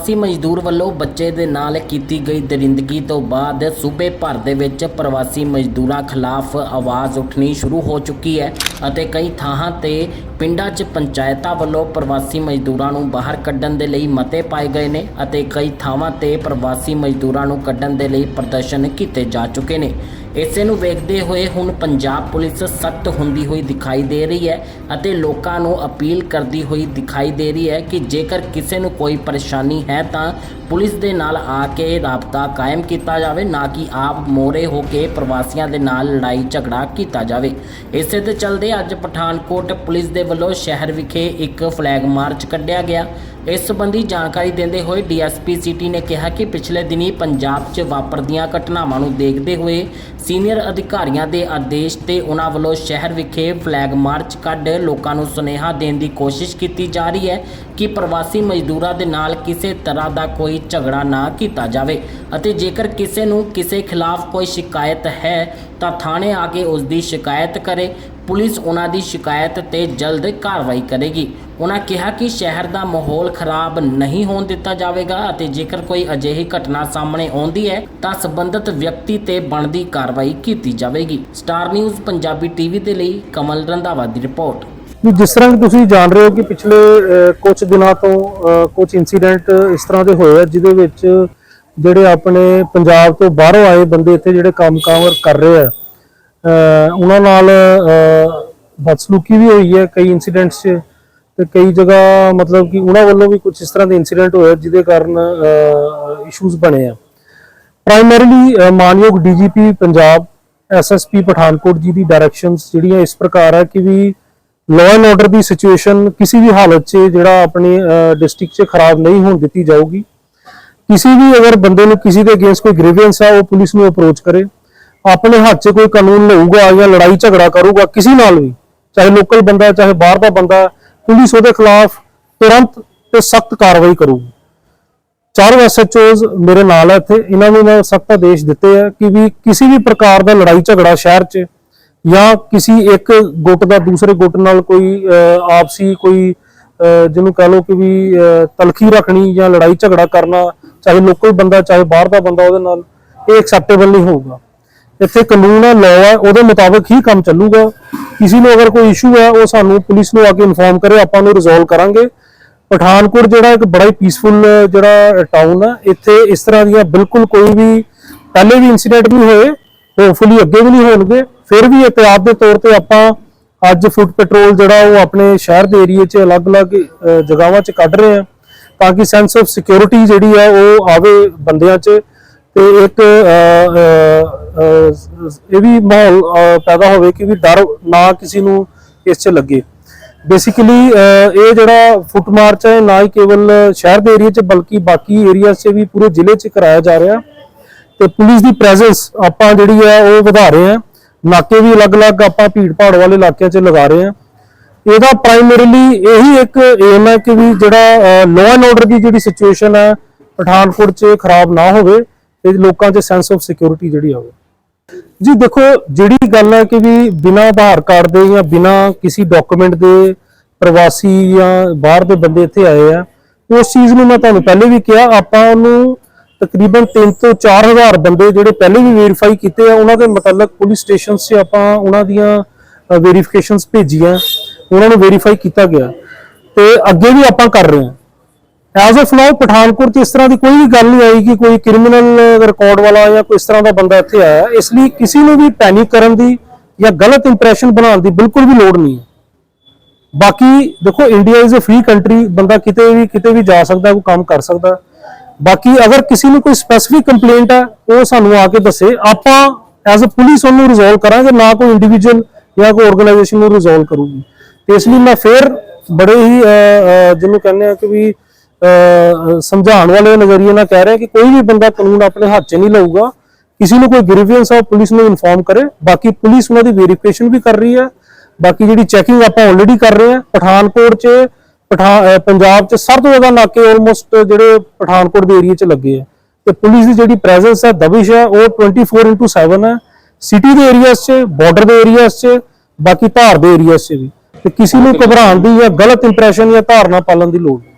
ਪ੍ਰਵਾਸੀ ਮਜ਼ਦੂਰ ਵੱਲੋਂ ਬੱਚੇ ਦੇ ਨਾਲ ਕੀਤੀ ਗਈ ਦਰਿੰਦਗੀ ਤੋਂ ਬਾਅਦ ਸੂਬੇ ਭਰ ਦੇ ਵਿੱਚ ਪ੍ਰਵਾਸੀ ਮਜ਼ਦੂਰਾਂ ਖਿਲਾਫ ਆਵਾਜ਼ ਉੱਠਣੀ ਸ਼ੁਰੂ ਹੋ ਚੁੱਕੀ ਹੈ ਅਤੇ ਕਈ ਥਾਵਾਂ ਤੇ ਪਿੰਡਾਂ 'ਚ ਪੰਚਾਇਤਾਂ ਵੱਲੋਂ ਪ੍ਰਵਾਸੀ ਮਜ਼ਦੂਰਾਂ ਨੂੰ ਬਾਹਰ ਕੱਢਣ ਦੇ ਲਈ ਮਤੇ ਪਾਏ ਗਏ ਨੇ ਅਤੇ ਕਈ ਥਾਵਾਂ ਤੇ ਪ੍ਰਵਾਸੀ ਮਜ਼ਦੂਰਾਂ ਨੂੰ ਕੱਢਣ ਦੇ ਲਈ ਪ੍ਰਦਰਸ਼ਨ ਕੀਤੇ ਜਾ ਚੁੱਕੇ ਨੇ। ਇਸੇ ਨੂੰ ਵੇਖਦੇ ਹੋਏ ਹੁਣ ਪੰਜਾਬ ਪੁਲਿਸ ਸਖਤ ਹੁੰਦੀ ਹੋਈ ਦਿਖਾਈ ਦੇ ਰਹੀ ਹੈ ਅਤੇ ਲੋਕਾਂ ਨੂੰ ਅਪੀਲ ਕਰਦੀ ਹੋਈ ਦਿਖਾਈ ਦੇ ਰਹੀ ਹੈ ਕਿ ਜੇਕਰ ਕਿਸੇ ਨੂੰ ਕੋਈ ਪਰੇਸ਼ਾਨੀ ਹੈ ਤਾਂ ਪੁਲਿਸ ਦੇ ਨਾਲ ਆ ਕੇ ਰਾਬਤਾ ਕਾਇਮ ਕੀਤਾ ਜਾਵੇ, ਨਾ ਕਿ ਆਪ ਮੋਰੇ ਹੋ ਕੇ ਪ੍ਰਵਾਸੀਆਂ ਦੇ ਨਾਲ ਲੜਾਈ ਝਗੜਾ ਕੀਤਾ ਜਾਵੇ। ਇਸੇ ਦੇ ਚਲਦੇ ਅੱਜ ਪਠਾਨਕੋਟ ਪੁਲਿਸ ਦੇ ਵੱਲੋਂ ਸ਼ਹਿਰ ਵਿਖੇ ਇੱਕ ਫਲੈਗ ਮਾਰਚ ਕੱਢਿਆ ਗਿਆ। ਇਸ ਸੰਬੰਧੀ ਜਾਣਕਾਰੀ ਦਿੰਦੇ ਹੋਏ ਡੀਐਸਪੀ ਸਿਟੀ ਨੇ ਕਿਹਾ ਕਿ ਪਿਛਲੇ ਦਿਨੀ ਪੰਜਾਬ 'ਚ ਵਾਪਰਦੀਆਂ ਘਟਨਾਵਾਂ ਨੂੰ ਦੇਖਦੇ ਹੋਏ ਸੀਨੀਅਰ ਅਧਿਕਾਰੀਆਂ ਦੇ ਆਦੇਸ਼ ਤੇ ਉਹਨਾਂ ਵੱਲੋਂ ਸ਼ਹਿਰ ਵਿਖੇ ਫਲੈਗ ਮਾਰਚ ਕੱਢ ਲੋਕਾਂ ਨੂੰ ਸੁਨੇਹਾ ਦੇਣ ਦੀ ਕੋਸ਼ਿਸ਼ ਕੀਤੀ ਜਾ ਰਹੀ ਹੈ ਕਿ ਪ੍ਰਵਾਸੀ ਮਜ਼ਦੂਰਾਂ ਦੇ ਨਾਲ ਕਿਸੇ ਤਰ੍ਹਾਂ ਦਾ ਕੋਈ ਝਗੜਾ ਨਾ ਕੀਤਾ ਜਾਵੇ। ਅਤੇ ਜੇਕਰ ਕਿਸੇ ਨੂੰ ਕਿਸੇ ਖਿਲਾਫ ਕੋਈ ਸ਼ਿਕਾਇਤ ਹੈ, ਤਾਂ ਥਾਣੇ ਆ ਕੇ ਉਸ ਦੀ ਸ਼ਿਕਾਇਤ ਕਰੇ। ਪੁਲਿਸ ਉਹਨਾਂ ਦੀ ਸ਼ਿਕਾਇਤ ਤੇ ਜਲਦ ਕਾਰਵਾਈ ਕਰੇਗੀ। ਉਹਨਾਂ ਕਿਹਾ ਕਿ ਸ਼ਹਿਰ ਦਾ ਮਾਹੌਲ ਖਰਾਬ ਨਹੀਂ ਹੋਣ ਦਿੱਤਾ ਜਾਵੇਗਾ ਅਤੇ ਜੇਕਰ ਕੋਈ ਅਜਿਹੀ ਘਟਨਾ ਸਾਹਮਣੇ ਆਉਂਦੀ ਹੈ, ਤਾਂ ਸੰਬੰਧਿਤ ਵਿਅਕਤੀ ਤੇ ਬਣਦੀ ਕਾਰਵਾਈ ਕੀਤੀ ਜਾਵੇਗੀ। ਸਟਾਰ ਨਿਊਜ਼ ਪੰਜਾਬੀ ਟੀਵੀ ਦੇ ਲਈ ਕਮਲ ਰੰਧਾਵਾ ਦੀ ਰਿਪੋਰਟ। ਵੀ ਜਿਸ ਤਰ੍ਹਾਂ ਕਿ ਤੁਸੀਂ ਜਾਣ ਰਹੇ ਹੋ ਕਿ ਪਿਛਲੇ ਅਹ, ਕੁਝ ਦਿਨਾਂ ਤੋਂ ਅਹ, ਕੁਝ ਇਨਸੀਡੈਂਟ ਇਸ ਤਰ੍ਹਾਂ ਦੇ ਹੋਏ ਆ ਜਿਹਦੇ ਵਿੱਚ ਜਿਹੜੇ ਆਪਣੇ ਪੰਜਾਬ ਤੋਂ ਬਾਹਰੋਂ ਆਏ ਬੰਦੇ ਇੱਥੇ ਜਿਹੜੇ ਕੰਮ ਕੰਮਕਾਰ ਕਰ ਰਹੇ ਆ ਉਹਨਾਂ ਨਾਲ ਬਦਸਲੂਕੀ ਵੀ ਹੋਈ ਹੈ ਕਈ ਇਨਸੀਡੈਂਟਸ 'ਚ ਤੇ ਕਈ ਜਗ੍ਹਾ ਮਤਲਬ ਕਿ ਉਹਨਾਂ ਵੱਲੋਂ ਵੀ ਕੁਝ ਇਸ ਤਰ੍ਹਾਂ ਦੇ ਇਨਸੀਡੈਂਟ ਹੋਏ ਜਿਹਦੇ ਕਾਰਨ ਇਸ਼ੂਜ਼ ਬਣੇ ਆ। ਪ੍ਰਾਇਮਰੀਲੀ ਮਾਨਯੋਗ ਡੀਜੀਪੀ ਪੰਜਾਬ ਐਸਐਸਪੀ ਪਠਾਨਕੋਟ ਜੀ ਦੀ ਡਾਇਰੈਕਸ਼ਨਸ ਜਿਹੜੀਆਂ ਇਸ ਪ੍ਰਕਾਰ ਹੈ ਕਿ ਵੀ ਲਾਅ ਐਂਡ ਆਰਡਰ ਦੀ ਸਿਚੁਏਸ਼ਨ ਕਿਸੇ ਵੀ ਹਾਲਤ 'ਚ ਜਿਹੜਾ ਆਪਣੀ ਡਿਸਟ੍ਰਿਕਟ 'ਚ ਖਰਾਬ ਨਹੀਂ ਹੋਣ ਦਿੱਤੀ ਜਾਊਗੀ। ਕਿਸੇ ਵੀ ਅਗਰ ਬੰਦੇ ਨੂੰ ਕਿਸੇ ਦੇ ਅਗੇਂਸਟ ਕੋਈ ਗ੍ਰੀਵੈਂਸ ਆ, ਉਹ ਪੁਲਿਸ ਨੂੰ ਅਪਰੋਚ ਕਰੇ। ਆਪਣੇ ਹੱਥ 'ਚ ਕੋਈ ਕਾਨੂੰਨ ਲਊਗਾ ਜਾਂ ਲੜਾਈ ਝਗੜਾ ਕਰੂਗਾ, ਕਿਸੇ ਨਾਲ ਵੀ, ਚਾਹੇ ਲੋਕਲ ਬੰਦਾ, ਚਾਹੇ ਬਾਹਰ ਦਾ ਬੰਦਾ, ਪੁਲਿਸ ਉਹਦੇ ਖਿਲਾਫ ਤੁਰੰਤ ਤੇ ਸਖਤ ਕਾਰਵਾਈ ਕਰੂਗੀ। ਚਾਰੋਂ ਐਸਐਚਓਜ਼ ਮੇਰੇ ਨਾਲ ਹੈ ਇੱਥੇ, ਇਹਨਾਂ ਨੂੰ ਮੈਂ ਸਖਤ ਆਦੇਸ਼ ਦਿੱਤੇ ਆ ਕਿ ਵੀ ਕਿਸੇ ਵੀ ਪ੍ਰਕਾਰ ਦਾ ਲੜਾਈ ਝਗੜਾ ਸ਼ਹਿਰ 'ਚ ਜਾਂ ਕਿਸੇ ਇੱਕ ਗੁੱਟ ਦਾ ਦੂਸਰੇ ਗੁੱਟ ਨਾਲ ਕੋਈ ਆਪਸੀ ਕੋਈ ਜਿਹਨੂੰ ਕਹ ਲਓ ਕਿ ਵੀ ਤਲਖੀ ਰੱਖਣੀ ਜਾਂ ਲੜਾਈ ਝਗੜਾ ਕਰਨਾ, ਚਾਹੇ ਲੋਕਲ ਬੰਦਾ, ਚਾਹੇ ਬਾਹਰ ਦਾ ਬੰਦਾ ਉਹਦੇ ਨਾਲ, ਇਹ ਐਕਸੈਪਟੇਬਲ ਨਹੀਂ ਹੋਊਗਾ। ਇੱਥੇ ਕਾਨੂੰਨ ਹੈ ਲਾਅ ਹੈ, ਉਹਦੇ ਮੁਤਾਬਕ ਹੀ ਕੰਮ ਚੱਲੂਗਾ। ਕਿਸੇ ਨੂੰ ਅਗਰ ਕੋਈ ਇਸ਼ੂ ਹੈ, ਉਹ ਸਾਨੂੰ ਪੁਲਿਸ ਨੂੰ ਆ ਕੇ ਇਨਫੋਰਮ ਕਰੇ, ਆਪਾਂ ਉਹਨੂੰ ਰਿਜ਼ੋਲਵ ਕਰਾਂਗੇ। ਪਠਾਨਕੋਟ ਜਿਹੜਾ ਇੱਕ ਬੜਾ ਹੀ ਪੀਸਫੁਲ ਜਿਹੜਾ ਟਾਊਨ ਹੈ, ਇੱਥੇ ਇਸ ਤਰ੍ਹਾਂ ਦੀਆਂ ਬਿਲਕੁਲ ਕੋਈ ਵੀ, ਪਹਿਲੇ ਵੀ ਇਨਸੀਡੈਂਟ ਨਹੀਂ ਹੋਏ ਹੋਪਫੁਲੀ ਅੱਗੇ ਵੀ ਨਹੀਂ ਹੋਣਗੇ। ਫਿਰ ਵੀ ਇhtiyat ਦੇ ਤੌਰ ਤੇ ਆਪਾਂ ਅੱਜ ਫੁੱਟ ਪੈਟਰੋਲ ਜਿਹੜਾ ਉਹ ਆਪਣੇ ਸ਼ਹਿਰ ਦੇ ਏਰੀਏ 'ਚ ਅਲੱਗ-ਅਲੱਗ ਅਹ, ਜਗ੍ਹਾਵਾਂ 'ਚ ਕੱਢ ਰਹੇ ਆ ਤਾਂ ਕਿ ਸੈਂਸ ਆਫ ਸਿਕਿਉਰਿਟੀ ਜਿਹੜੀ ਹੈ ਉਹ ਆਵੇ ਬੰਦਿਆਂ 'ਚ ਤੇ ਇੱਕ ਇਹ ਵੀ ਮਾਹੌਲ ਪੈਦਾ ਹੋਵੇ ਕਿ ਵੀ ਡਰ ਨਾ ਕਿਸੇ ਨੂੰ ਇਸ 'ਚ ਲੱਗੇ। ਬੇਸਿਕਲੀ ਇਹ ਜਿਹੜਾ ਫੁੱਟ ਮਾਰਚ ਹੈ ਨਾ ਹੀ ਕੇਵਲ ਸ਼ਹਿਰ ਦੇ ਏਰੀਆ 'ਚ ਬਲਕਿ ਬਾਕੀ ਏਰੀਆ 'ਚ ਵੀ ਪੂਰੇ ਜ਼ਿਲ੍ਹੇ 'ਚ ਕਰਾਇਆ ਜਾ ਰਿਹਾ ਤੇ ਪੁਲਿਸ ਦੀ ਪ੍ਰੈਜ਼ੈਂਸ ਆਪਾਂ ਜਿਹੜੀ ਹੈ ਉਹ ਵਧਾ ਰਹੇ ਹਾਂ। ਨਾਕੇ ਵੀ ਅਲੱਗ-ਅਲੱਗ ਆਪਾਂ ਭੀੜ ਭਾੜ ਵਾਲੇ ਇਲਾਕਿਆਂ 'ਚ ਲਗਾ ਰਹੇ ਹਾਂ। ਇਹਦਾ ਪ੍ਰਾਇਮਰੀਲੀ ਇਹੀ ਇੱਕ ਏਮ ਹੈ ਕਿ ਵੀ ਜਿਹੜਾ ਲਾਅ ਐਂਡ ਆਰਡਰ ਦੀ ਜਿਹੜੀ ਸਿਚੁਏਸ਼ਨ ਹੈ, ਪਠਾਨਕੋਟ 'ਚ ਖਰਾਬ ਨਾ ਹੋਵੇ ਤੇ ਲੋਕਾਂ 'ਚ ਸੈਂਸ ਆਫ ਸਿਕਿਉਰਿਟੀ ਜਿਹੜੀ ਆਵੇ ਜੀ ਦੇਖੋ, ਜਿਹੜੀ ਗੱਲ ਹੈ ਕਿ ਵੀ ਬਿਨਾ ਆਧਾਰ ਕਾਰਡ ਦੇ ਜਾਂ ਬਿਨਾ ਕਿਸੇ ਡਾਕੂਮੈਂਟ ਦੇ ਪ੍ਰਵਾਸੀ ਜਾਂ ਬਾਹਰ ਦੇ ਬੰਦੇ ਇੱਥੇ ਆਏ ਆ, ਉਸ ਚੀਜ਼ ਨੂੰ ਮੈਂ ਤੁਹਾਨੂੰ ਪਹਿਲੇ ਵੀ ਕਿਹਾ, ਆਪਾਂ ਉਹਨੂੰ ਤਕਰੀਬਨ 3 ਤੋਂ 4000 ਬੰਦੇ ਜਿਹੜੇ ਪਹਿਲੇ ਵੀ ਵੈਰੀਫਾਈ ਕੀਤੇ ਆ, ਉਹਨਾਂ ਦੇ ਮੁਤਲਕ ਪੁਲਿਸ ਸਟੇਸ਼ਨਸ 'ਚ ਆਪਾਂ ਉਹਨਾਂ ਦੀਆਂ ਵੈਰੀਫਿਕੇਸ਼ਨਸ ਭੇਜੀਆਂ, ਉਹਨਾਂ ਨੂੰ ਵੈਰੀਫਾਈ ਕੀਤਾ ਗਿਆ। ਤੇ ਅੱਗੇ ਵੀ ਆਪਾਂ ਕਰ ਰਹੇ ਹਾਂ। ਐਜ਼ ਆਫ ਨਾਓ ਪਠਾਨਕੋਟ 'ਚ ਇਸ ਤਰ੍ਹਾਂ ਦੀ ਕੋਈ ਵੀ ਗੱਲ ਨਹੀਂ ਆਈ ਕਿ ਕੋਈ ਕ੍ਰਿਮੀਨਲ ਰਿਕਾਰਡ ਵਾਲਾ ਜਾਂ ਕੋਈ ਇਸ ਤਰ੍ਹਾਂ ਦਾ ਬੰਦਾ ਇੱਥੇ ਆਇਆ। ਇਸ ਲਈ ਕਿਸੇ ਨੂੰ ਵੀ ਪੈਨਿਕ ਕਰਨ ਦੀ ਜਾਂ ਗਲਤ ਇੰਪ੍ਰੈਸ਼ਨ ਬਣਾਉਣ ਦੀ ਬਿਲਕੁਲ ਵੀ ਲੋੜ ਨਹੀਂ ਹੈ। ਬਾਕੀ ਦੇਖੋ India is a free country ਬੰਦਾ ਕਿਤੇ ਵੀ ਕਿਤੇ ਵੀ ਜਾ ਸਕਦਾ, ਕੋਈ ਕੰਮ ਕਰ ਸਕਦਾ। ਬਾਕੀ ਅਗਰ ਕਿਸੇ ਨੂੰ ਕੋਈ ਸਪੈਸੀਫਿਕ ਕੰਪਲੇਂਟ ਹੈ ਉਹ ਸਾਨੂੰ ਆ ਕੇ ਦੱਸੇ ਆਪਾਂ ਐਜ਼ ਅ ਪੁਲਿਸ ਉਹਨੂੰ ਰਿਜ਼ੋਲਵ ਕਰਾਂਗੇ ਨਾ ਕੋਈ ਇੰਡੀਵਿਜੂਅਲ ਜਾਂ ਕੋਈ ਆਰਗੇਨਾਈਜੇਸ਼ਨ ਨੂੰ ਰਿਜ਼ੋਲਵ ਕਰੂਗੀ ਤੇ ਇਸ ਲਈ ਮੈਂ ਫੇਰ ਬੜੇ ਹੀ ਅਹ, ਅਹ, ਜਿਹਨੂੰ ਕਹਿੰਦੇ ਆ ਕਿ ਵੀ ਅਹ, ਸਮਝਾਉਣ ਵਾਲੇ ਨਜ਼ਰੀਏ ਨਾਲ ਕਹਿ ਰਿਹਾ ਕਿ ਕੋਈ ਵੀ ਬੰਦਾ ਕਾਨੂੰਨ ਆਪਣੇ ਹੱਥ 'ਚ ਨਹੀਂ ਲਊਗਾ ਕਿਸੇ ਨੂੰ ਕੋਈ ਗ੍ਰੀਵੈਂਸ ਆ ਪੁਲਿਸ ਨੂੰ ਇਨਫੋਰਮ ਕਰੇ ਬਾਕੀ ਪੁਲਿਸ ਉਹਨਾਂ ਦੀ ਵੈਰੀਫਿਕੇਸ਼ਨ ਵੀ ਕਰ ਰਹੀ ਹੈ ਬਾਕੀ ਜਿਹੜੀ ਚੈਕਿੰਗ ਆਪਾਂ ਆਲਰੇਡੀ ਕਰ ਰਹੇ ਹਾਂ ਪਠਾਨਕੋਟ 'ਚ ਪਠਾ ਅਹ ਪੰਜਾਬ 'ਚ ਸਭ ਤੋਂ ਜ਼ਿਆਦਾ ਨਾਕੇ ਆਲਮੋਸਟ ਜਿਹੜੇ ਪਠਾਨਕੋਟ ਦੇ ਏਰੀਆ 'ਚ ਲੱਗੇ ਆ। ਤੇ ਪੁਲਿਸ ਦੀ ਜਿਹੜੀ ਪ੍ਰੈਜ਼ੈਂਸ ਹੈ ਦਬਿਸ਼ ਹੈ ਉਹ 24/7 ਹੈ। ਸਿਟੀ ਦੇ ਏਰੀਆਸ 'ਚ ਬਾਰਡਰ ਦੇ ਏਰੀਆਸ 'ਚ ਬਾਕੀ ਧਾਰ ਦੇ ਏਰੀਆਸ 'ਚ ਵੀ। ਤੇ ਕਿਸੇ ਨੂੰ ਘਬਰਾਉਣ ਦੀ ਜਾਂ ਗਲਤ ਇੰਪ੍ਰੈਸ਼ਨ ਜਾਂ ਧਾਰਨਾ ਪਾਲਣ ਦੀ ਲੋੜ ਨਹੀਂ।